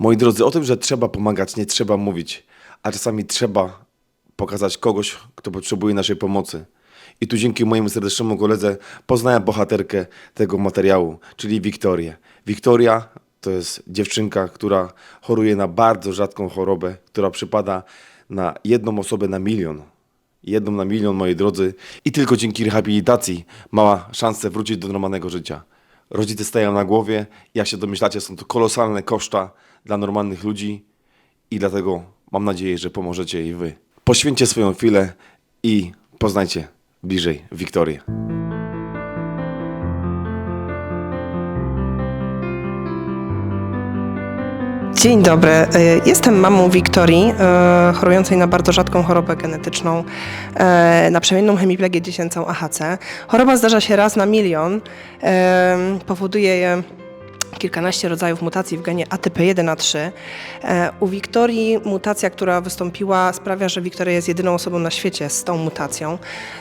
Moi drodzy, o tym, że trzeba pomagać, nie trzeba mówić, a czasami trzeba pokazać kogoś, kto potrzebuje naszej pomocy. I tu dzięki mojemu serdecznemu koledze poznałem bohaterkę tego materiału, czyli Wiktorię. Wiktoria to jest dziewczynka, która choruje na bardzo rzadką chorobę, która przypada na jedną osobę na milion. Jedną na milion, moi drodzy. I tylko dzięki rehabilitacji mała szansę wrócić do normalnego życia. Rodzice stają na głowie, jak się domyślacie, są to kolosalne koszta dla normalnych ludzi i dlatego mam nadzieję, że pomożecie jej wy. Poświęćcie swoją chwilę i poznajcie bliżej Wiktorię. Dzień dobry. E, Jestem mamą Wiktorii, e, chorującej na bardzo rzadką chorobę genetyczną, e, na przemienną hemiplegię dziecięcą AHC. Choroba zdarza się raz na milion. Powoduje je kilkanaście rodzajów mutacji w genie ATP1A3. E, U Wiktorii mutacja, która wystąpiła, sprawia, że Wiktoria jest jedyną osobą na świecie z tą mutacją.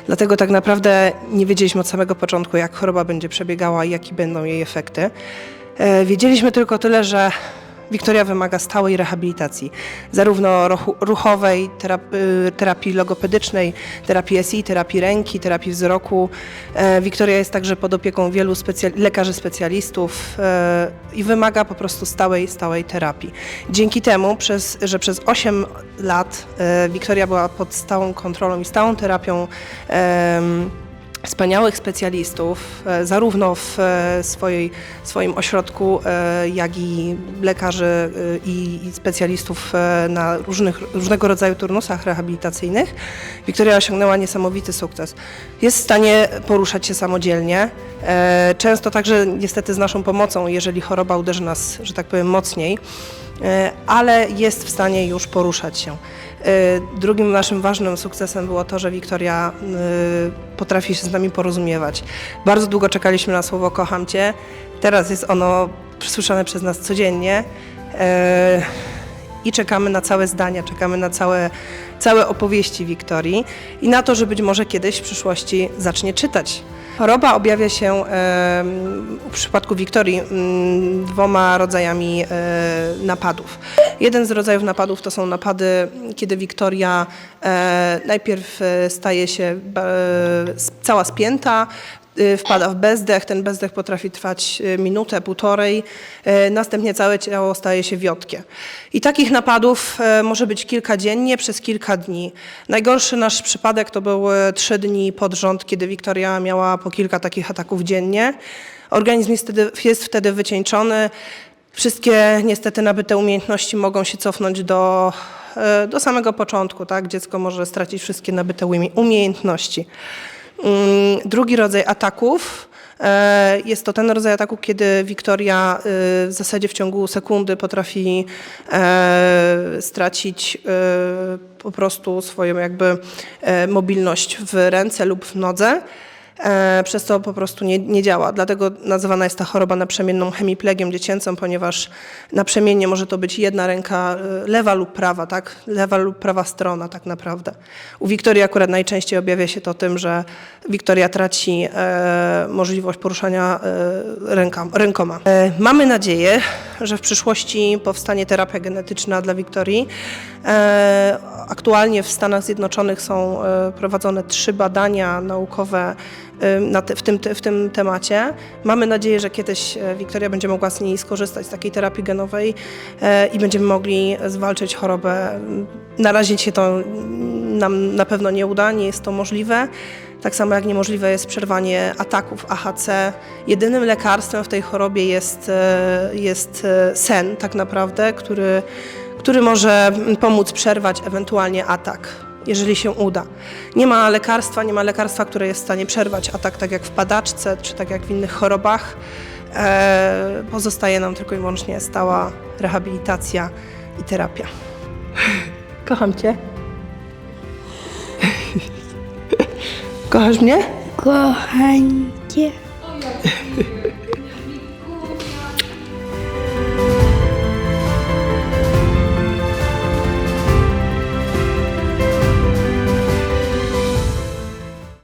Dlatego tak naprawdę nie wiedzieliśmy od samego początku, jak choroba będzie przebiegała i jakie będą jej efekty. Wiedzieliśmy tylko tyle, że Wiktoria wymaga stałej rehabilitacji, zarówno ruchowej, y, terapii logopedycznej, terapii SI, terapii ręki, terapii wzroku. E, Wiktoria jest także pod opieką wielu lekarzy specjalistów e, i wymaga po prostu stałej, stałej terapii. Dzięki temu, przez, że przez 8 lat e, Wiktoria była pod stałą kontrolą i stałą terapią wspaniałych specjalistów, e, zarówno w e, swojej, swoim ośrodku, e, jak i lekarzy i, specjalistów na różnych, różnego rodzaju turnusach rehabilitacyjnych. Wiktoria osiągnęła niesamowity sukces. Jest w stanie poruszać się samodzielnie, często także niestety z naszą pomocą, jeżeli choroba uderzy nas, że tak powiem, mocniej, ale jest w stanie już poruszać się. E, Drugim naszym ważnym sukcesem było to, że Wiktoria y, potrafi się z nami porozumiewać. Bardzo długo czekaliśmy na słowo kocham cię. Teraz jest ono słyszane przez nas codziennie. E, I czekamy na całe zdania, czekamy na całe, całe opowieści Wiktorii i na to, że być może kiedyś w przyszłości zacznie czytać. Choroba objawia się w przypadku Wiktorii dwoma rodzajami e, napadów. Jeden z rodzajów napadów to są napady, kiedy Wiktoria e, najpierw e, staje się cała spięta, wpada w bezdech. Ten bezdech potrafi trwać y, minutę, półtorej. y, Następnie całe ciało staje się wiotkie. I takich napadów y, może być kilka dziennie przez kilka dni. Najgorszy nasz przypadek to były trzy dni pod rząd, kiedy Wiktoria miała po kilka takich ataków dziennie. Organizm jest wtedy, jest wtedy wycieńczony. Wszystkie niestety nabyte umiejętności mogą się cofnąć do, do samego początku. Tak? Dziecko może stracić wszystkie nabyte umie- umiejętności. Mm, Drugi rodzaj ataków e, jest to ten rodzaj ataku, kiedy Wiktoria e, w zasadzie w ciągu sekundy potrafi e, stracić e, po prostu swoją jakby e, mobilność w ręce lub w nodze. E, przez co po prostu nie, nie działa. Dlatego nazywana jest ta choroba naprzemienną hemiplegią dziecięcą, ponieważ naprzemiennie może to być jedna ręka, e, lewa lub prawa, tak? Lewa lub prawa strona tak naprawdę. U Wiktorii akurat najczęściej objawia się to tym, że Wiktoria traci e, możliwość poruszania e, ręka, rękoma. E, mamy nadzieję, że w przyszłości powstanie terapia genetyczna dla Wiktorii. E, aktualnie w Stanach Zjednoczonych są e, prowadzone trzy badania naukowe e, w, tym, w tym temacie. Mamy nadzieję, że kiedyś e, Wiktoria będzie mogła z niej skorzystać z takiej terapii genowej i będziemy mogli zwalczyć chorobę. Na razie się to nam na pewno nie uda, nie jest to możliwe. Tak samo jak niemożliwe jest przerwanie ataków AHC. Jedynym lekarstwem w tej chorobie jest, jest sen, tak naprawdę, który, który może pomóc przerwać ewentualnie atak, jeżeli się uda. Nie ma lekarstwa, nie ma lekarstwa, które jest w stanie przerwać atak, tak jak w padaczce, czy tak jak w innych chorobach. E, pozostaje nam tylko i wyłącznie stała rehabilitacja i terapia. Kocham Cię. Kochasz mnie? Kocham cię.